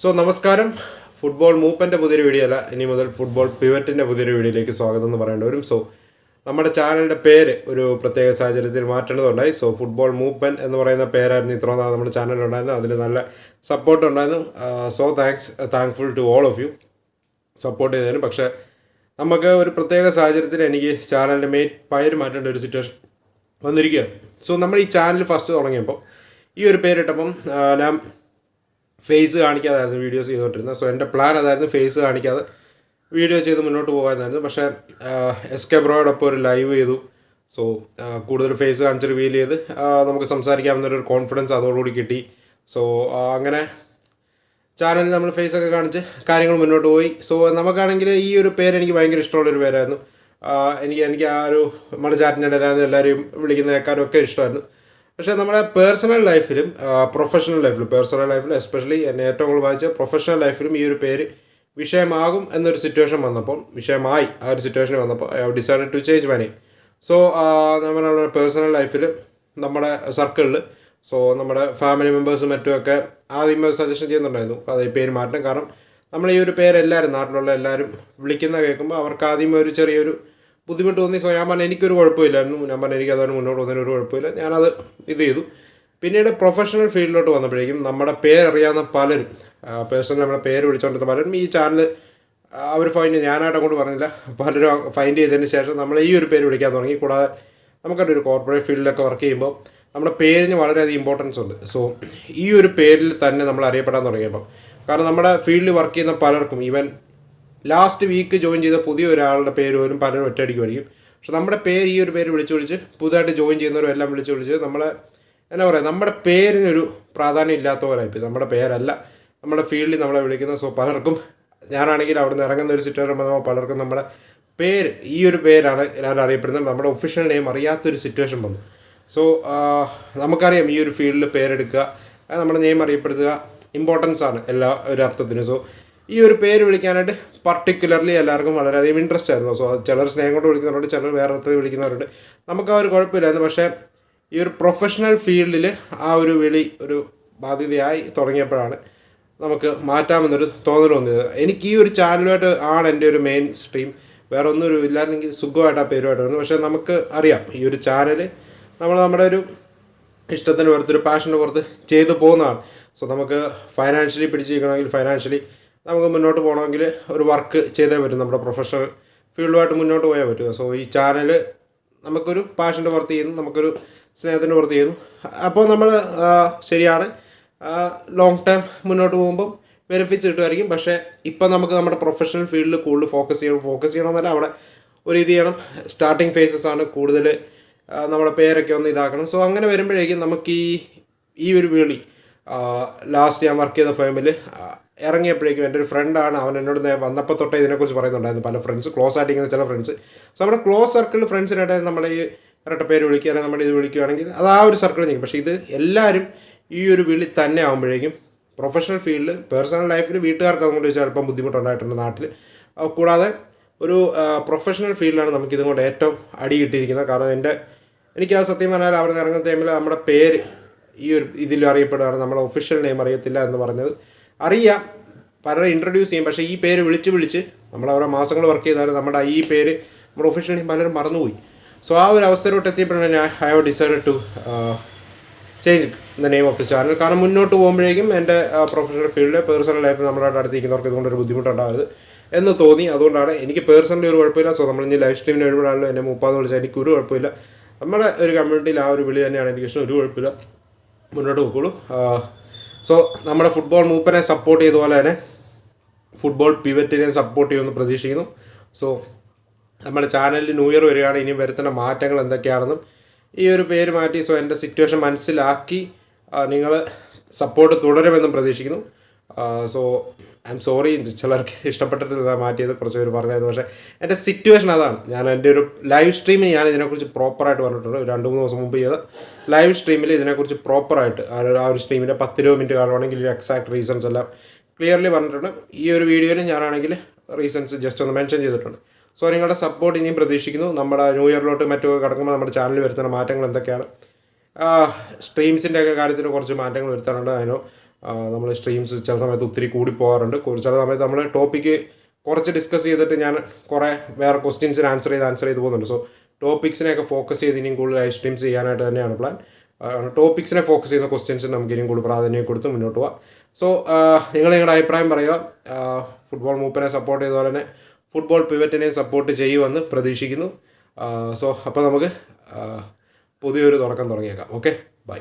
So നമസ്കാരം. Football മൂപ്പന്റെ പുതിയൊരു video അല്ല ഇനി മുതൽ ഫുട്ബോൾ പിവറ്റിന്റെ പുതിയൊരു വീഡിയോയിലേക്ക് സ്വാഗതം എന്ന് പറയേണ്ടി വരും. സോ നമ്മുടെ ചാനലിന്റെ പേര് ഒരു പ്രത്യേക സാഹചര്യത്തിൽ മാറ്റേണ്ടതുണ്ടായി. സോ ഫുട്ബോൾ മൂപ്പൻ എന്ന് പറയുന്ന പേരായിരുന്നു ഇത്ര നാൾ നമ്മുടെ ചാനലിലുണ്ടായിരുന്നു അതിന് നല്ല സപ്പോർട്ട് ഉണ്ടായിരുന്നു. So thanks thankful to all of you support ചെയ്തതിന്. പക്ഷേ നമുക്ക് ഒരു പ്രത്യേക സാഹചര്യത്തിൽ എനിക്ക് ചാനലിന്റെ മെയിൻ പേര് മാറ്റേണ്ട ഒരു സിറ്റുവേഷൻ വന്നിരിക്കുകയാണ്. സോ നമ്മൾ ഈ ചാനൽ ഫസ്റ്റ് തുടങ്ങിയപ്പോൾ ഈ ഒരു പേരിട്ടപ്പം ഞാൻ ഫേസ് കാണിക്കാതായിരുന്നു വീഡിയോസ് ചെയ്തുകൊണ്ടിരുന്നത്. സോ എന്റെ പ്ലാൻ അതായിരുന്നു ഫേസ് കാണിക്കാതെ വീഡിയോ ചെയ്ത് മുന്നോട്ട് പോകാമെന്നായിരുന്നു പക്ഷേ എസ് കെ ബ്രോയോടൊപ്പം ഒരു ലൈവ് ചെയ്തു. സോ കൂടുതൽ ഫേസ് കാണിച്ച് റിവീൽ ചെയ്ത് നമുക്ക് സംസാരിക്കാമെന്നൊരു കോൺഫിഡൻസ് അതോടുകൂടി കിട്ടി. സോ അങ്ങനെ ചാനലിൽ നമ്മൾ ഫേസ് ഒക്കെ കാണിച്ച് കാര്യങ്ങൾ മുന്നോട്ട് പോയി. സോ നമുക്കാണെങ്കിൽ ഈ ഒരു പേര് എനിക്ക് ഭയങ്കര ഇഷ്ടമുള്ളൊരു പേരായിരുന്നു. എനിക്ക് എനിക്ക് ആ ഒരു നമ്മുടെ ഇടയിലായിരുന്നു എല്ലാവരെയും വിളിക്കുന്ന കേൾക്കാനും ഒക്കെ ഇഷ്ടമായിരുന്നു. പക്ഷേ നമ്മുടെ പേഴ്സണൽ ലൈഫിലും പ്രൊഫഷണൽ ലൈഫിലും പേഴ്സണൽ ലൈഫിലും എസ്പെഷ്യലി എന്നെ ഏറ്റവും കൂടുതൽ വായിച്ച പ്രൊഫഷണൽ ലൈഫിലും ഈ ഒരു പേര് വിഷയമാകും എന്നൊരു സിറ്റുവേഷൻ വന്നപ്പോൾ വിഷയമായി ആ ഒരു സിറ്റുവേഷൻ വന്നപ്പോൾ I have decide to change my name so നമ്മുടെ പേഴ്സണൽ ലൈഫിൽ നമ്മുടെ സർക്കിളിൽ സോ നമ്മുടെ ഫാമിലി മെമ്പേഴ്സും മറ്റുമൊക്കെ ആദ്യം സജഷൻ ചെയ്യുന്നുണ്ടായിരുന്നു. അത് ഈ പേര് മാറ്റണം. കാരണം നമ്മൾ ഈ ഒരു പേര് എല്ലാവരും നാട്ടിലുള്ള എല്ലാവരും വിളിക്കുന്ന കേൾക്കുമ്പോൾ അവർക്ക് ആദ്യമേ ഒരു ചെറിയൊരു ബുദ്ധിമുട്ട് തോന്നി സോ ഞാൻ പറഞ്ഞു എനിക്കൊരു കുഴപ്പമില്ലായിരുന്നു. ഞാൻ പറഞ്ഞു എനിക്ക് അതുകൊണ്ട് മുന്നോട്ട് പോകുന്നതിന് ഒരു കുഴപ്പമില്ല. ഞാനത് ഇത് ചെയ്തു. പിന്നീട് പ്രൊഫഷണൽ ഫീൽഡിലോട്ട് വന്നപ്പോഴേക്കും നമ്മുടെ പേരറിയാവുന്ന പലരും പേഴ്സണൽ നമ്മുടെ പേര് വിളിച്ചുകൊണ്ടിരുന്ന പലരും ഈ ചാനൽ അവർ ഫൈൻഡ് ഞാനായിട്ട് അങ്ങോട്ട് പറഞ്ഞില്ല. പലരും ഫൈൻഡ് ചെയ്തതിന് ശേഷം നമ്മൾ ഈ ഒരു പേര് വിളിക്കാൻ തുടങ്ങി. കൂടാതെ നമുക്കൊരു കോർപ്പറേറ്റ് ഫീൽഡിലൊക്കെ വർക്ക് ചെയ്യുമ്പോൾ നമ്മുടെ പേരിന് വളരെയധികം ഇമ്പോർട്ടൻസ് ഉണ്ട്. സോ ഈ ഒരു പേരിൽ തന്നെ നമ്മൾ അറിയപ്പെടാൻ തുടങ്ങിയപ്പോൾ കാരണം നമ്മുടെ ഫീൽഡിൽ വർക്ക് ചെയ്യുന്ന പലർക്കും ഈവൻ ലാസ്റ്റ് വീക്ക് ജോയിൻ ചെയ്ത പുതിയ ഒരാളുടെ പേര് പോലും പലരും ഒറ്റയടിക്ക് പഠിക്കും. പക്ഷെ നമ്മുടെ പേര് ഈ ഒരു പേര് വിളിച്ച് വിളിച്ച് പുതുതായിട്ട് ജോയിൻ ചെയ്യുന്നവരും എല്ലാം വിളിച്ച് വിളിച്ച് നമ്മളെ എന്നാ പറയുക നമ്മുടെ പേരിനൊരു പ്രാധാന്യം ഇല്ലാത്തവരായിപ്പോയി നമ്മുടെ പേരല്ല. നമ്മുടെ ഫീൽഡിൽ നമ്മളെ വിളിക്കുന്ന സോ പലർക്കും ഞാനാണെങ്കിൽ അവിടെ നിന്ന് ഇറങ്ങുന്ന ഒരു സിറ്റുവേഷൻ വന്നപ്പോൾ പലർക്കും നമ്മുടെ പേര് ഈ ഒരു പേരാണ് എല്ലാവരും അറിയപ്പെടുന്നത്. നമ്മുടെ ഒഫീഷ്യൽ നെയിം അറിയാത്തൊരു സിറ്റുവേഷൻ വന്നു. സോ നമുക്കറിയാം ഈ ഒരു ഫീൽഡിൽ പേരെടുക്കുക. നമ്മുടെ നെയിം അറിയപ്പെടുത്തുക. ഇമ്പോർട്ടൻസ് ആണ് എല്ലാ ഒരു അർത്ഥത്തിനും. സോ ഈ ഒരു പേര് വിളിക്കാനായിട്ട് പർട്ടിക്കുലർലി എല്ലാവർക്കും വളരെയധികം ഇൻട്രസ്റ്റ് ആയിരുന്നു. സോ ചിലർ സ്നേഹം കൊണ്ട് വിളിക്കുന്നവരുണ്ട് ചിലർ വേറെ അർത്ഥത്തിൽ വിളിക്കുന്നവരുണ്ട്. നമുക്ക് ആ ഒരു കുഴപ്പമില്ലായിരുന്നു. പക്ഷേ ഈ ഒരു പ്രൊഫഷണൽ ഫീൽഡിൽ ആ ഒരു വിളി ഒരു ബാധ്യതയായി തുടങ്ങിയപ്പോഴാണ് നമുക്ക് മാറ്റാമെന്നൊരു തോന്നൽ വന്നത്. എനിക്ക് ഈ ഒരു ചാനലുമായിട്ട് ആണ് എന്റെ ഒരു മെയിൻ സ്ട്രീം വേറെ ഒന്നും ഒരു ഇല്ലായിരുന്നെങ്കിൽ സുഖമായിട്ട് ആ പേരുമായിട്ട് വന്നു. പക്ഷേ നമുക്ക് അറിയാം ഈ ഒരു ചാനൽ നമ്മൾ നമ്മുടെ ഒരു ഇഷ്ടത്തിന് പുറത്ത് ഒരു പാഷന്റെ പുറത്ത് ചെയ്തു പോകുന്നതാണ്. സോ നമുക്ക് ഫൈനാൻഷ്യലി പിടിച്ചിരിക്കണമെങ്കിൽ ഫൈനാൻഷ്യലി നമുക്ക് മുന്നോട്ട് പോകണമെങ്കിൽ ഒരു വർക്ക് ചെയ്തേ പറ്റും. നമ്മുടെ പ്രൊഫഷണൽ ഫീൽഡുമായിട്ട് മുന്നോട്ട് പോയാൽ പറ്റും. സോ ഈ ചാനൽ നമുക്കൊരു പാഷന്റെ പുറത്ത് ചെയ്യുന്നു. നമുക്കൊരു സ്നേഹത്തിന്റെ പുറത്ത് ചെയ്യുന്നു. അപ്പോൾ നമ്മൾ ശരിയാണ്. ലോങ് ടൈം മുന്നോട്ട് പോകുമ്പം ബെനിഫിറ്റ്സ് കിട്ടുമായിരിക്കും. പക്ഷേ ഇപ്പം നമുക്ക് നമ്മുടെ പ്രൊഫഷണൽ ഫീൽഡിൽ കൂടുതൽ ഫോക്കസ് ചെയ്യണം. ഫോക്കസ് ചെയ്യണമെന്നല്ല അവിടെ ഒരു ഇത് ചെയ്യണം. സ്റ്റാർട്ടിങ് ഫേസസ് ആണ് കൂടുതൽ നമ്മുടെ പേരൊക്കെ ഒന്ന് ഇതാക്കണം. സോ അങ്ങനെ വരുമ്പോഴേക്കും നമുക്ക് ഈ ഈ ഒരു വിളി ലാസ്റ്റ് ഞാൻ വർക്ക് ചെയ്ത ഫേമിൽ ഇറങ്ങിയപ്പോഴേക്കും എന്റെ ഒരു ഫ്രണ്ടാണ് അവൻ എന്നോട് വന്നപ്പോൾ തൊട്ടേ ഇതിനെക്കുറിച്ച് പറയുന്നുണ്ടായിരുന്നു പല ഫ്രണ്ട്സ് ക്ലോസ് ആയിട്ടിരിക്കുന്ന ചില ഫ്രണ്ട്സ് സോ നമ്മുടെ ക്ലോസ് സർക്കിൾ ഫ്രണ്ട്സിനായിട്ട് നമ്മളെ ഈ ഇരട്ട പേര് വിളിക്കുക അല്ലെങ്കിൽ നമ്മുടെ ഇത് വിളിക്കുകയാണെങ്കിൽ അത് ആ ഒരു സർക്കിളിൽ നിൽക്കും. പക്ഷേ ഇത് എല്ലാവരും ഈ ഒരു വിളി തന്നെ ആകുമ്പോഴേക്കും പ്രൊഫഷണൽ ഫീൽഡിൽ പേഴ്സണൽ ലൈഫിൽ വീട്ടുകാർക്ക് അതുകൊണ്ട് ചിലപ്പം ബുദ്ധിമുട്ടുണ്ടായിട്ടുണ്ട് നാട്ടിൽ കൂടാതെ ഒരു പ്രൊഫഷണൽ ഫീൽഡിലാണ് നമുക്ക് ഇതുകൊണ്ട് ഏറ്റവും അടി കിട്ടിയിരിക്കുന്നത് കാരണം എന്റെ എനിക്ക് ആ സത്യം പറഞ്ഞാൽ അവിടെ നിന്ന് ഇറങ്ങുന്ന ടൈമിൽ നമ്മുടെ പേര് ഈ ഒരു ഇതിലും അറിയപ്പെടുകയാണ് നമ്മുടെ ഒഫീഷ്യൽ നെയിം അറിയത്തില്ല എന്ന് പറഞ്ഞത്. അറിയാം. പലരെ ഇൻട്രൊഡ്യൂസ് ചെയ്യും. പക്ഷേ ഈ പേര് വിളിച്ച് വിളിച്ച് നമ്മൾ അവരെ മാസങ്ങൾ വർക്ക് ചെയ്താലും നമ്മുടെ ഈ പേര് നമ്മുടെ ഒഫീഷ്യൽ നെയിം പലരും മറന്നുപോയി. സോ ആ ഒരു അവസരമായിട്ട് എത്തിയപ്പോഴാണ് I have decide to change the name of the channel കാരണം മുന്നോട്ട് പോകുമ്പോഴേക്കും എന്റെ പ്രൊഫഷണൽ ഫീൽഡ് പേഴ്സണൽ ലൈഫിൽ നമ്മളായിട്ട് അടുത്തിരിക്കുന്നവർക്ക് ഇതുകൊണ്ട് ഒരു ബുദ്ധിമുട്ടുണ്ടാകരുത് എന്ന് തോന്നി. അതുകൊണ്ടാണ് എനിക്ക് പേഴ്സണലി ഒരു കുഴപ്പമില്ല. സോ നമ്മൾ ഇനി ലൈവ് സ്ട്രീമിന് എഴുതാണല്ലോ എന്റെ മുപ്പാന്ന് വിളിച്ചാൽ എനിക്ക് ഒരു കുഴപ്പമില്ല. നമ്മുടെ ഒരു കമ്മ്യൂണിറ്റിയിൽ ആ ഒരു വിളി തന്നെയാണ് എനിക്ക് ഇഷ്ടം ഒരു കുഴപ്പമില്ല. മുന്നോട്ട് പോയിക്കോളൂ സോ നമ്മുടെ ഫുട്ബോൾ മൂപ്പനെ സപ്പോർട്ട് ചെയ്ത പോലെ തന്നെ ഫുട്ബോൾ പിവറ്റിനെ സപ്പോർട്ട് ചെയ്യുമെന്ന് പ്രതീക്ഷിക്കുന്നു. സോ നമ്മുടെ ചാനലിൽ ന്യൂ ഇയർ വരികയാണ് ഇനിയും വരുത്തേണ്ട മാറ്റങ്ങൾ എന്തൊക്കെയാണെന്നും ഈ ഒരു പേര് മാറ്റി സോ എന്റെ സിറ്റുവേഷൻ മനസ്സിലാക്കി നിങ്ങൾ സപ്പോർട്ട് തുടരുമെന്നും പ്രതീക്ഷിക്കുന്നു. സോ ഐ എം സോറി ചിലർക്ക് ഇഷ്ടപ്പെട്ടിട്ട് മാറ്റിയത് കുറച്ച് പേര് പറഞ്ഞായിരുന്നു. പക്ഷേ എന്റെ സിറ്റുവേഷൻ അതാണ്. ഞാൻ എന്റെ ഒരു ലൈവ് സ്ട്രീമിൽ ഞാൻ ഇതിനെക്കുറിച്ച് പ്രോപ്പറായിട്ട് പറഞ്ഞിട്ടുണ്ട്. രണ്ട് മൂന്ന് ദിവസം മുമ്പ് ചെയ്ത ലൈവ് സ്ട്രീമിൽ ഇതിനെക്കുറിച്ച് പ്രോപ്പറായിട്ട് ആ ഒരു- സ്ട്രീമിന്റെ പത്ത് ഇരുപത് മിനിറ്റ് കാണുവാണെങ്കിൽ എക്സാക്ട് റീസൺസ് എല്ലാം ക്ലിയർലി പറഞ്ഞിട്ടുണ്ട്. ഈ ഒരു വീഡിയോയിൽ ഞാനാണെങ്കിൽ റീസൺസ് ജസ്റ്റ് ഒന്ന് മെൻഷൻ ചെയ്തിട്ടുണ്ട്. സോ നിങ്ങളുടെ സപ്പോർട്ട് ഇനിയും പ്രതീക്ഷിക്കുന്നു. നമ്മുടെ ന്യൂ ഇയറിലോട്ട് മറ്റു കടക്കുമ്പോൾ നമ്മുടെ ചാനലിൽ വരുത്തുന്ന മാറ്റങ്ങൾ എന്തൊക്കെയാണ്? സ്ട്രീംസിന്റെ കാര്യത്തിൽ കുറച്ച് മാറ്റങ്ങൾ വരുത്താനുണ്ട് അതിനോ നമ്മൾ സ്ട്രീംസ് ചില സമയത്ത് ഒത്തിരി കൂടി പോകാറുണ്ട്. കുറ- ചില സമയത്ത് നമ്മൾ ടോപ്പിക്ക് കുറച്ച് ഡിസ്കസ് ചെയ്തിട്ട് ഞാൻ കുറേ വേറെ ക്വസ്റ്റ്യൻസിന് ആൻസർ ചെയ്ത് ആൻസർ ചെയ്ത് പോകുന്നുണ്ട്. സോ ടോപ്പിക്സിനെയൊക്കെ ഫോക്കസ് ചെയ്ത് ഇനിയും കൂടുതൽ ലൈവ് സ്ട്രീംസ് ചെയ്യാനായിട്ട് തന്നെയാണ് പ്ലാൻ ടോപ്പിക്സിനെ ഫോക്കസ് ചെയ്യുന്ന ക്വസ്റ്റ്യൻസിന് നമുക്ക് ഇനിയും കൂടുതൽ പ്രാധാന്യം കൊടുത്ത് മുന്നോട്ട് പോവാം. സോ നിങ്ങൾ നിങ്ങളുടെ അഭിപ്രായം പറയുക. ഫുട്ബോൾ മൂപ്പനെ സപ്പോർട്ട് ചെയ്തതുപോലെ തന്നെ ഫുട്ബോൾ പിവറ്റിനെയും സപ്പോർട്ട് ചെയ്യുമെന്ന് പ്രതീക്ഷിക്കുന്നു. സോ അപ്പോൾ നമുക്ക് പുതിയൊരു തുടക്കം തുടങ്ങിയേക്കാം. Okay bye